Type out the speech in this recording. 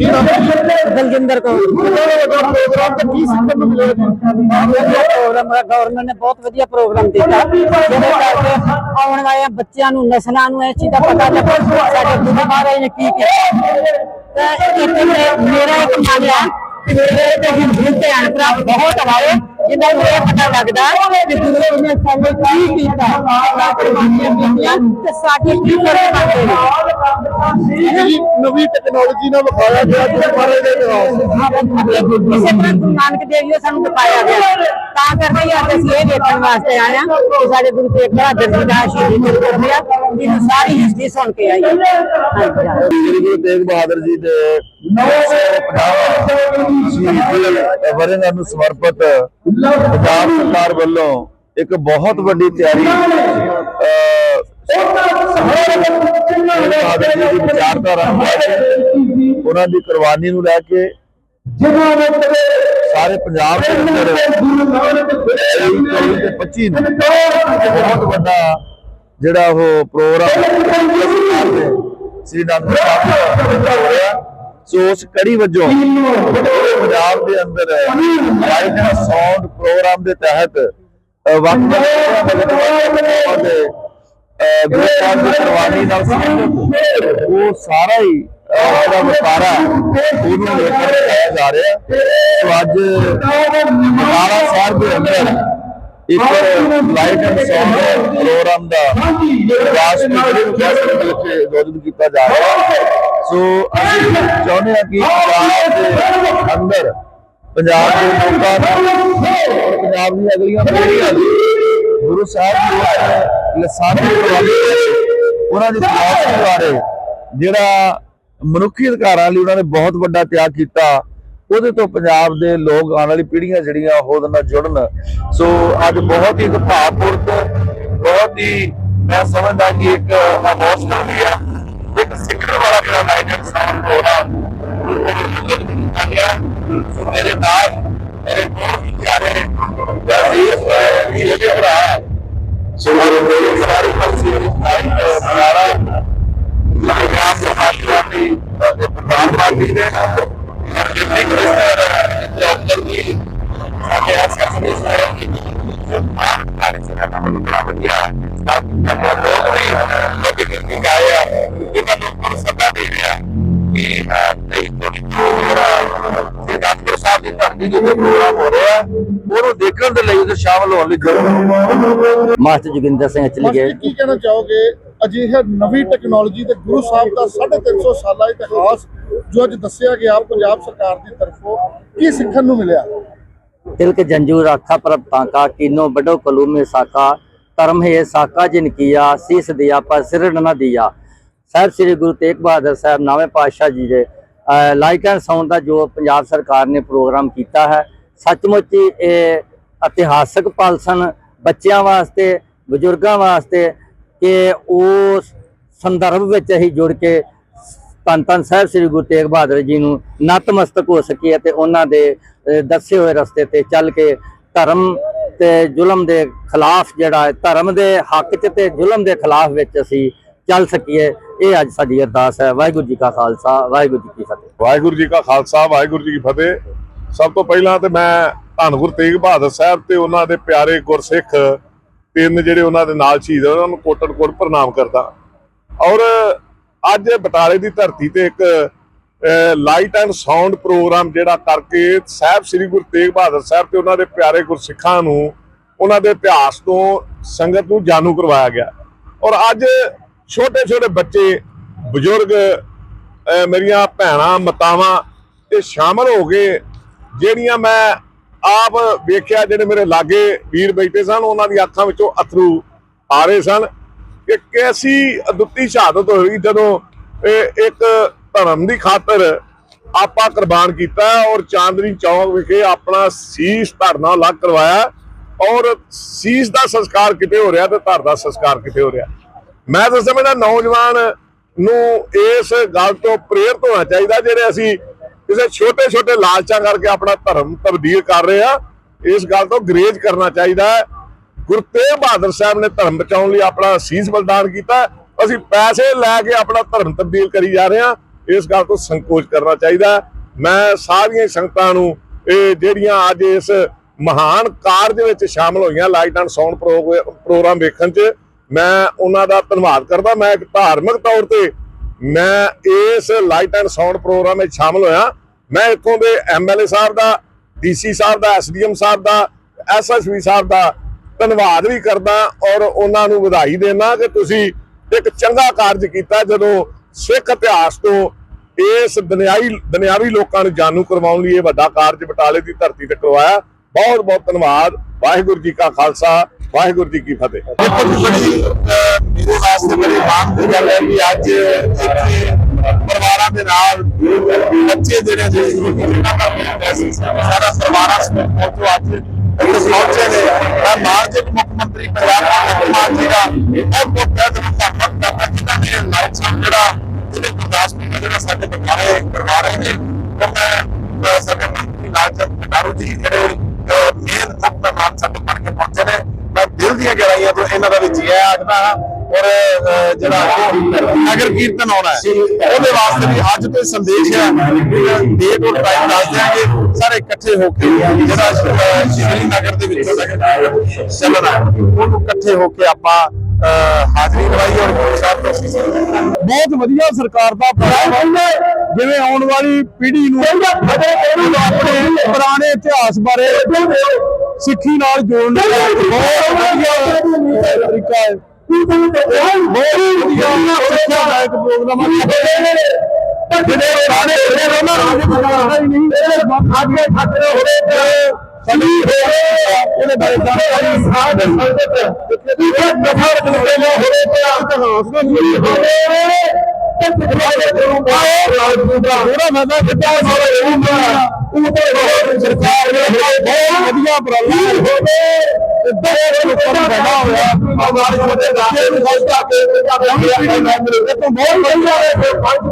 ਕੀ ਨਾਮ ਦਲਜਿੰਦਰ ਕੌਰ। ਪ੍ਰੋਗਰਾਮ ਤੇ ਕੀ ਸਿੱਖਣ ਨੂੰ ਮਿਲਿਆ ਜੀ ਪ੍ਰੋਗਰਾਮ ਗਵਰਨਮੈਂਟ ਨੇ ਬਹੁਤ ਵਧੀਆ ਪ੍ਰੋਗਰਾਮ ਦਿੱਤਾ। ਜਿਹਦੇ ਕਰਕੇ ਆਉਣ ਵਾਲੇ ਬੱਚਿਆਂ ਨੂੰ, ਨਸਲਾਂ ਨੂੰ ਇਹ ਚੀਜ਼ ਦਾ ਪਤਾ ਲੱਗੇ ਸਾਡੇ ਗੁਰੂ ਮਹਾਰਾਜ ਨੇ ਕੀ ਕੀਤਾ ਤੇ ਇੱਥੇ ਮੇਰਾ ਇੱਕ ਮਨ ਆ ਮੇਰੇ ਤੇ ਹਿੰਦੂ ਭੈਣ ਭਰਾ, ਬਹੁਤ ਆਏ ਜਿਨ੍ਹਾਂ ਨੂੰ ਇਹ ਪਤਾ ਲੱਗਦਾ ਕਿ ਗੁਰੂ ਨੇ ਸਾਨੂੰ ਕੀ ਕੀਤਾ ਆਪਣਾ ਕੁਰਬਾਨੀਆਂ ਕੀਤੀਆਂ ਤੇ ਸਾਡੇ ਕੀ ਫ਼ਰਕ ਕਰਦੇ ਨੇ ਜੀ ਨਵੀਂ ਟੈਕਨੋਲੋਜੀ ਨਾਲ ਵਿਖਾਇਆ ਗਿਆ ਗੁਰੂ ਮਹਾਰਾਜ ਦੇ ਇਤਿਹਾਸ ਇਸੇ ਤਰ੍ਹਾਂ ਗੁਰੂ ਨਾਨਕ ਦੇਵ ਜੀ ਨੇ ਸਾਨੂੰ ਦਿਖਾਇਆ ਗਿਆ। ਤਾਂ ਕਰਕੇ ਹੀ ਅੱਜ ਅਸੀਂ ਇਹ ਦੇਖਣ ਵਾਸਤੇ ਆਏ ਹਾਂ ਕਿ ਸਾਡੇ ਗੁਰੂ ਤੇਗ ਬਹਾਦਰ ਜੀ ਦਾ ਸ਼ਹੀਦੀ ਗੁਰਪੁਰਬ ਆ। ਇਹਨੂੰ ਸਾਰੀ ਹਿਸਟਰੀ ਸੁਣ ਕੇ ਆਈ। ਹਾਂ ਹਾਂਜੀ। ਹਾਂਜੀ। ਸ੍ਰੀ ਗੁਰੂ ਤੇਗ ਬਹਾਦਰ ਜੀ ਦੇ 950 ਸ਼ਹੀਦੀ ਵਰ੍ਹੇ ਨੂੰ ਸਮਰਪਿਤ ਪੰਜਾਬ ਸਰਕਾਰ ਵੱਲੋਂ ਇੱਕ ਬਹੁਤ ਵੱਡੀ ਤਿਆਰੀ ਜੀ ਦੀ ਵਿਚਾਰਧਾਰਾ ਨੂੰ ਲੈ ਕੇ ਉਹਨਾਂ ਕੁਰਬਾਨੀ ਨੂੰ ਸਾਰੇ ਪੰਜਾਬ ਦੇ ਅੰਦਰ 23 ਤੇ 25 ਨੂੰ ਬਹੁਤ ਵੱਡਾ ਜਿਹੜਾ ਉਹ ਪ੍ਰੋਗਰਾਮ ਸ੍ਰੀ ਅਨੰਦਪੁਰ ਸਾਹਿਬ ਦਾ ਹੋ ਰਿਹਾ। ਸੋ ਉਸ ਕੜੀ ਵਜੋਂ ਪੰਜਾਬ ਦੇ ਅੰਦਰ ਲਾਈਟ ਐਂਡ ਸਾਊਂਡ ਪ੍ਰੋਗਰਾਮ ਦੇ ਤਹਿਤ ਦੇ ਦੀ ਨਾਲ ਸੰਬੰਧਿਤ ਉਹ ਸਾਰਾ ਹੀ ਜਿਹੜਾ ਵਪਾਰਾ ਜਾ ਰਿਹਾ। ਸੋ ਅੱਜ ਸਾਹਿਬ ਦੇ ਅੰਦਰ ਇੱਕ ਲਾਈਟ ਐਂਡ ਸਾਊਂਡ ਪ੍ਰੋਗਰਾਮ ਦਾ ਵਿਕਾਸ ਮਿਸ਼ਨ ਵਿੱਚ ਆਯੋਜਿਤ ਕੀਤਾ ਜਾ ਰਿਹਾ। ਹੈ ਸੋ ਅਸੀਂ ਚਾਹੁੰਦੇ ਹਾਂ ਕਿ ਪੰਜਾਬ ਦੇ ਅੰਦਰ ਪੰਜਾਬ ਦੇ ਲੋਕਾਂ ਨੂੰ, ਪੰਜਾਬ ਦੀਆਂ ਅਗਲੀਆਂ ਪੀੜ੍ਹੀਆਂ ਗੁਰੂ ਸਾਹਿਬ ਦੀ ਲਸਾਨੀ ਉਹਨਾਂ ਦੀ ਫਿਲਾਸਫੀ ਬਾਰੇ ਜਿਹੜਾ ਮਨੁੱਖੀ ਅਧਿਕਾਰਾਂ ਲਈ ਉਹਨਾਂ ਨੇ ਬਹੁਤ ਵੱਡਾ ਤਿਆਗ ਕੀਤਾ, ਉਹਦੇ ਤੋਂ ਪੰਜਾਬ ਦੇ ਲੋਕ ਆਉਣ ਵਾਲੀ ਪੀੜ੍ਹੀਆਂ ਜਿਹੜੀਆਂ ਉਹਦੇ ਨਾਲ ਜੁੜਨ। ਸੋ ਅੱਜ ਬਹੁਤ ਹੀ ਭਾਵਪੂਰਤ, ਬਹੁਤ ਹੀ ਮੈਂ ਸਮਝਦਾ ਕਿ ਇੱਕ ਇਮੋਸ਼ਨਲ ਵੀ ਹੈ ਸਿੱਖਣ ਵਾਲਾ ਜਿਹੜਾ ਲਾਈਟ ਸਾਊਂਡ ਪ੍ਰੋਗਰਾਮ ਸੋ ਮੇਰੇ ਨਾਲ ਮੇਰੇ ਬਹੁਤ ਪਿਆਰੇ ਵਜ਼ੀਰ ਇਹ ਭਰਾ ਸੋ ਮੇਰੇ ਸਾਰੇ ਪਾਸੇ ਸਾਰਾ ਲਗਾਤਾਰ ਸਹਾਇਤਾ ਦੀ ਪ੍ਰਧਾਨ ਮੰਤਰੀ ਦੇ ਜਿੰਨੀ ਦੇਖਿਆ ਕਿ ਮੈਂ ਤੇ ਕੋਈ ਪ੍ਰੋਗਰਾਮ ਡਾਕਟਰ ਸਾਹਿਬ ਦੀ ਧਰਤੀ ਦੇ ਪ੍ਰੋਗਰਾਮ ਹੋ ਰਿਹਾ ਉਹਨੂੰ ਦੇਖਣ ਦੇ ਲਈ ਉਹ ਸ਼ਾਮਲ ਹੋਣ ਲਈ ਜ਼ਰੂਰ ਮਾਸਟਰ ਜੋਗਿੰਦਰ ਸਿੰਘ ਚਲੇ ਗਏ। ਕੀ ਕਹਿਣਾ ਚਾਹੋਗੇ? ਅਜਿਹੇ ਨਵੀਂ ਟੈਕਨੋਲੋਜੀ ਤੇ ਗੁਰੂ ਸਾਹਿਬ ਦਾ 350 ਸਾਲਾ ਇਤਿਹਾਸ ਜੋ ਅੱਜ ਦੱਸਿਆ ਗਿਆ ਪੰਜਾਬ ਸਰਕਾਰ ਦੀ ਤਰਫੋਂ ਕੀ ਸਿੱਖਣ ਨੂੰ ਮਿਲਿਆ? ਤਿਲਕ ਜੰਜੂ ਰਾਖਾ ਪ੍ਰਭ ਤਾਂਕਾ ਕੀਨੋ ਬਡੋ ਕਲੂਮੇ ਸਾਕਾ ਧਰਮ ਹੈ ਸਾਕਾ ਜਿਨ ਕੀਆ ਸੀਸ ਦਿਆ ਪਰ ਸਿਰ ਨਾ ਦਿਆ। ਸਾਹਿਬ, ਸ੍ਰੀ ਗੁਰੂ ਤੇਗ ਬਹਾਦਰ ਸਾਹਿਬ, ਨਵੇਂ ਪਾਤਸ਼ਾਹ ਜੀ ਦੇ ਲਾਈਕ ਐਂਡ ਸਾਊਂਡ ਦਾ ਜੋ ਪੰਜਾਬ ਸਰਕਾਰ ਨੇ ਪ੍ਰੋਗਰਾਮ ਕੀਤਾ ਹੈ, ਸੱਚਮੁੱਚ ਇਹ ਇਤਿਹਾਸਕ ਪਲ ਸਨ ਬੱਚਿਆਂ ਵਾਸਤੇ, ਬਜ਼ੁਰਗਾਂ ਵਾਸਤੇ ਕਿ ਉਸ ਸੰਦਰਭ ਵਿੱਚ ਅਸੀਂ ਜੁੜ ਕੇ ਧੰਨ ਧੰਨ ਸਾਹਿਬ, ਸ੍ਰੀ ਗੁਰੂ ਤੇਗ ਬਹਾਦਰ ਜੀ ਨੂੰ ਨਤਮਸਤਕ ਹੋ ਸਕੀਏ ਤੇ ਉਹਨਾਂ ਦੇ ਦੱਸੇ ਹੋਏ ਰਸਤੇ ਤੇ ਚੱਲ ਕੇ ਧਰਮ ਤੇ ਜ਼ੁਲਮ ਦੇ ਖਿਲਾਫ ਜਿਹੜਾ ਹੈ, ਧਰਮ ਦੇ ਹੱਕ 'ਚ ਤੇ ਜ਼ੁਲਮ ਦੇ ਖਿਲਾਫ ਵਿੱਚ ਅਸੀਂ ਚੱਲ ਸਕੀਏ। ਇਹ ਅੱਜ ਸਾਡੀ ਅਰਦਾਸ ਹੈ, ਵਾਹਿਗੁਰੂ ਜੀ ਕਾ ਖਾਲਸਾ, ਵਾਹਿਗੁਰੂ ਜੀ ਕੀ ਫਤਿਹ। ਵਾਹਿਗੁਰੂ ਜੀ ਕਾ ਖਾਲਸਾ, ਵਾਹਿਗੁਰੂ ਜੀ ਕੀ ਫਤਿਹ। ਸਭ ਤੋਂ ਪਹਿਲਾਂ ਤੇ ਮੈਂ ਧੰਨ ਗੁਰੂ ਤੇਗ ਬਹਾਦਰ ਸਾਹਿਬ ਤੇ ਉਹਨਾਂ ਦੇ ਪਿਆਰੇ ਗੁਰਸਿੱਖ ਤਿੰਨ ਜਿਹੜੇ ਉਹਨਾਂ ਦੇ ਨਾਲ ਸ਼ਹੀਦ ਉਹਨਾਂ ਨੂੰ ਕੋਟਨ ਕੋਟ ਪ੍ਰਣਾਮ ਕਰਦਾ। ਔਰ ਅੱਜ ਬਟਾਲੇ ਦੀ ਧਰਤੀ ਤੇ ਇੱਕ ਲਾਈਟ ਐਂਡ ਸਾਊਂਡ ਪ੍ਰੋਗਰਾਮ ਜਿਹੜਾ ਕਰਕੇ ਸਾਹਿਬ ਸ੍ਰੀ ਗੁਰੂ ਤੇਗ ਬਹਾਦਰ ਸਾਹਿਬ ਤੇ ਉਹਨਾਂ ਦੇ ਪਿਆਰੇ ਗੁਰਸਿੱਖਾਂ ਨੂੰ ਉਹਨਾਂ ਦੇ ਇਤਿਹਾਸ ਤੋਂ ਸੰਗਤ ਨੂੰ ਜਾਣੂ ਕਰਵਾਇਆ ਗਿਆ। ਔਰ ਅੱਜ ਛੋਟੇ ਛੋਟੇ ਬੱਚੇ, ਬਜ਼ੁਰਗ ਮੇਰੀਆਂ ਭੈਣਾਂ, ਮਤਾਵਾਂ ਇਹ ਸ਼ਾਮਲ ਹੋ ਗਏ ਜਿਹੜੀਆਂ ਮੈਂ ਆਪ ਵੇਖਿਆ, ਜਿਹੜੇ ਮੇਰੇ ਲਾਗੇ ਵੀਰ ਬੈਠੇ ਸਨ, ਉਹਨਾਂ ਦੀ ਅੱਖਾਂ ਵਿੱਚੋਂ ਅਥਰੂ ਆ ਰਹੇ ਸਨ। ਕਿ ਕੈਸੀ ਅਦੁੱਤੀ ਸ਼ਹਾਦਤ ਹੋਈ ਜਦੋਂ ਇਹ ਇੱਕ ਧਰਮ ਦੀ ਖਾਤਰ ਆਪਾਂ ਕੁਰਬਾਨ ਕੀਤਾ ਔਰ ਚਾਂਦਨੀ ਚੌਕ ਵਿਖੇ ਆਪਣਾ ਸੀਸ ਧਰਨਾ ਲੱਗ ਕਰਵਾਇਆ ਔਰ ਸੀਸ ਦਾ ਸੰਸਕਾਰ ਕਿਤੇ ਹੋ ਰਿਹਾ ਤੇ ਧਰ ਦਾ ਸੰਸਕਾਰ ਕਿਤੇ ਹੋ ਰਿਹਾ। ਮੈਂ ਤਾਂ ਸਮਝਦਾ ਨੌਜਵਾਨ ਨੂੰ ਇਸ ਗੱਲ ਤੋਂ ਪ੍ਰੇਰਿਤ ਹੋਣਾ ਚਾਹੀਦਾ, ਜਿਹੜੇ ਅਸੀਂ ਕਿਸੇ ਛੋਟੇ ਛੋਟੇ ਲਾਲਚਾਂ ਕਰਕੇ ਆਪਣਾ ਧਰਮ ਤਬਦੀਲ ਕਰ ਰਹੇ ਆ ਇਸ ਗੱਲ ਤੋਂ ਗਰੇਜ ਕਰਨਾ ਚਾਹੀਦਾ ਗੁਰੂ ਤੇਗ ਬਹਾਦਰ ਸਾਹਿਬ ਨੇ ਧਰਮ ਬਚਾਉਣ ਲਈ ਆਪਣਾ ਸੀਸ ਬਲਿਦਾਨ ਕੀਤਾ, ਅਸੀਂ ਪੈਸੇ ਲੈ ਕੇ ਆਪਣਾ ਧਰਮ ਤਬਦੀਲ ਕਰੀ ਜਾ ਰਹੇ ਹਾਂ, ਇਸ ਗੱਲ ਤੋਂ ਸੰਕੋਚ ਕਰਨਾ ਚਾਹੀਦਾ ਮੈਂ ਸਾਰੀਆਂ ਸੰਗਤਾਂ ਨੂੰ ਇਹ ਜਿਹੜੀਆਂ ਅੱਜ ਇਸ ਮਹਾਨ ਕਾਰਜ ਵਿੱਚ ਸ਼ਾਮਲ ਹੋਈਆਂ, ਲਾਈਟ ਐਂਡ ਸਾਊਂਡ ਪ੍ਰੋਗਰਾਮ ਵੇਖਣ 'ਚ ਮੈਂ ਉਹਨਾਂ ਦਾ ਧੰਨਵਾਦ ਕਰਦਾ। ਮੈਂ ਇੱਕ ਧਾਰਮਿਕ ਤੌਰ ਤੇ ਮੈਂ ਇਸ ਲਾਈਟ ਐਂਡ ਸਾਊਂਡ ਪ੍ਰੋਗਰਾਮ ਵਿੱਚ ਸ਼ਾਮਲ ਹੋਇਆ। ਮੈਂ ਇੱਥੋਂ ਦੇ ਐਮਐਲਏ ਸਾਹਿਬ ਦਾ ਡੀਸੀ ਸਾਹਿਬ ਦਾ ਐਸਡੀਐਮ ਸਾਹਿਬ ਦਾ ਐਸਐਸਵੀ ਸਾਹਿਬ ਦਾ ਧੰਨਵਾਦ ਵੀ ਕਰਦਾ ਔਰ ਉਹਨਾਂ ਨੂੰ ਵਧਾਈ ਦੇਣਾ ਕਿ ਤੁਸੀਂ ਇੱਕ ਚੰਗਾ ਕਾਰਜ ਕੀਤਾ ਜਦੋਂ ਸਿੱਖ ਇਤਿਹਾਸ ਤੋਂ ਇਸ ਦੁਨਿਆਈ, ਦੁਨਿਆਵੀ ਲੋਕਾਂ ਨੂੰ ਜਾਣੂ ਕਰਵਾਉਣ ਲਈ ਇਹ ਵੱਡਾ ਕਾਰਜ ਬਟਾਲੇ ਦੀ ਧਰਤੀ ਤੇ ਕਰਵਾਇਆ। ਬਹੁਤ ਬਹੁਤ ਧੰਨਵਾਦ। ਵਾਹਿਗੁਰੂ ਜੀ ਕਾ ਖਾਲਸਾ ਵਾਹਿਗੁਰੂ ਜੀ ਕੀ ਫਤਿਹ। ਮੇਰੇ ਵਾਸਤੇ ਬੜੀ ਮਾਣ ਦੀ ਗੱਲ ਹੈ ਕਿ ਅੱਜ ਇੱਥੇ ਪਰਿਵਾਰਾਂ ਦੇ ਨਾਲ ਬੱਚੇ ਜਿਹੜੇ ਨੇ ਸਾਰਾ ਪਰਿਵਾਰਾਂ ਸਮੇਤ ਪਹੁੰਚੋ ਅੱਜ। ਇੱਥੇ ਪਹੁੰਚੇ ਨੇ। ਮੈਂ ਮਾਨਯੋਗ ਮੁੱਖ ਮੰਤਰੀ ਪੰਜਾਬ ਭਗਵੰਤ ਮਾਨ ਜੀ ਦਾ ਬਹੁਤ ਬਹੁਤ ਧੰਨਵਾਦ ਕਰਦਾ ਜਿਨ੍ਹਾਂ ਨੇ ਲਾਈਟ ਸਾਹਿਬ ਜਿਹੜਾ ਜਿਹੜੇ ਗੁਰਦਾਸਪੁਰ ਜਿਹੜਾ ਸਾਡੇ ਬਕਾਏ ਕਰਵਾ ਰਹੇ ਨੇ। ਉਹ ਮੈਂ ਅਹ, ਸਾਡੇ ਮੰਤਰੀ ਲਾਲਚੰਦ ਕਟਾਰੂ ਜੀ ਜਿਹੜੇ ਸਾਡੇ ਬਣ ਕੇ ਪਹੁੰਚੇ ਨੇ। ਮੈਂ ਦਿਲ ਦੀਆਂ ਗਹਿਰਾਈਆਂ ਤੋਂ ਇਹਨਾਂ ਦਾ ਵੀ ਜੀ ਆਇਆਂ ਆਖਦਾ ਹਾਂ। ਔਰ ਜਿਹੜਾ ਨਗਰ ਕੀਰਤਨ ਆਉਣਾ ਹੈ ਉਹਦੇ ਵਾਸਤੇ ਵੀ ਅੱਜ ਤੋਂ ਸੰਦੇਸ਼ ਹੈ ਡੇਟ ਔਰ ਟਾਈਮ ਦੱਸ ਦਿਆਂਗੇ। ਸਾਰੇ ਇਕੱਠੇ ਹੋ ਕੇ ਜਿਹੜਾ ਸ਼੍ਰੀ ਨਗਰ ਦੇ ਵਿੱਚ ਚੱਲਣਾ ਹੈ, ਉਹਨੂੰ ਇਕੱਠੇ ਹੋ ਕੇ ਆਪਾਂ ਹਾਜ਼ਰੀ ਲਵਾਈ ਔਰ ਬਹੁਤ ਵਧੀਆ ਸਰਕਾਰ ਦਾ ਪ੍ਰੋਗਰਾਮ ਹੈ। ਜਿਵੇਂ ਆਉਣ ਵਾਲੀ ਪੀੜ੍ਹੀ ਨੂੰ ਆਪਣੇ ਪੁਰਾਣੇ ਇਤਿਹਾਸ ਬਾਰੇ ਸਿੱਖੀ ਨਾਲ ਜੋੜਨ ਦਾ ਇੱਕ ਬਹੁਤ ਵਧੀਆ ਤਰੀਕਾ ਹੈ ਬਹੁਤ ਵਧੀਆ ਸਿੱਖਿਆਦਾਇਕ ਪ੍ਰੋਗਰਾਮ ਹੈ ਜਿਹੜੇ ਪੁਰਾਣੇ ਜਿਹੜੇ ਉਹਨਾਂ ਨੂੰ ਪਤਾ ਹੀ ਨਹੀਂ ਅੱਗੇ ਖਤਰੇ ਹੋਣੇ ਤੇ ਸਾਡੀ ਉਹਦੇ ਬਾਰੇ ਜਾਣਕਾਰੀ ਸਾਧ ਸੰਗਤ ਨਫਰ ਦਿੰਦੇ ਨੇ ਹੋਰੇ ਤੇ ਇਤਿਹਾਸ ਨੂੰ ਮਿਲੀ ਹੋਵੇ ਥੋੜਾ ਫਾਇਦਾ ਕਿੱਦਾਂ ਸਾਰੇ ਰਹੂਗਾ ਉਹ ਤੇ ਸਰਕਾਰ ਨੇ ਬਹੁਤ ਵਧੀਆ ਉਪਰਾਲਾ ਹੋਵੇ ਲੋਕਾਂ ਨੂੰ ਫਾਇਦਾ ਹੋਇਆ। ਆਵਾਜ਼ ਦੇ ਬੱਚੇ ਨੂੰ ਖਾਸ ਕਰਕੇ ਇਹ ਤੋਂ ਬਹੁਤ ਵਧੀਆ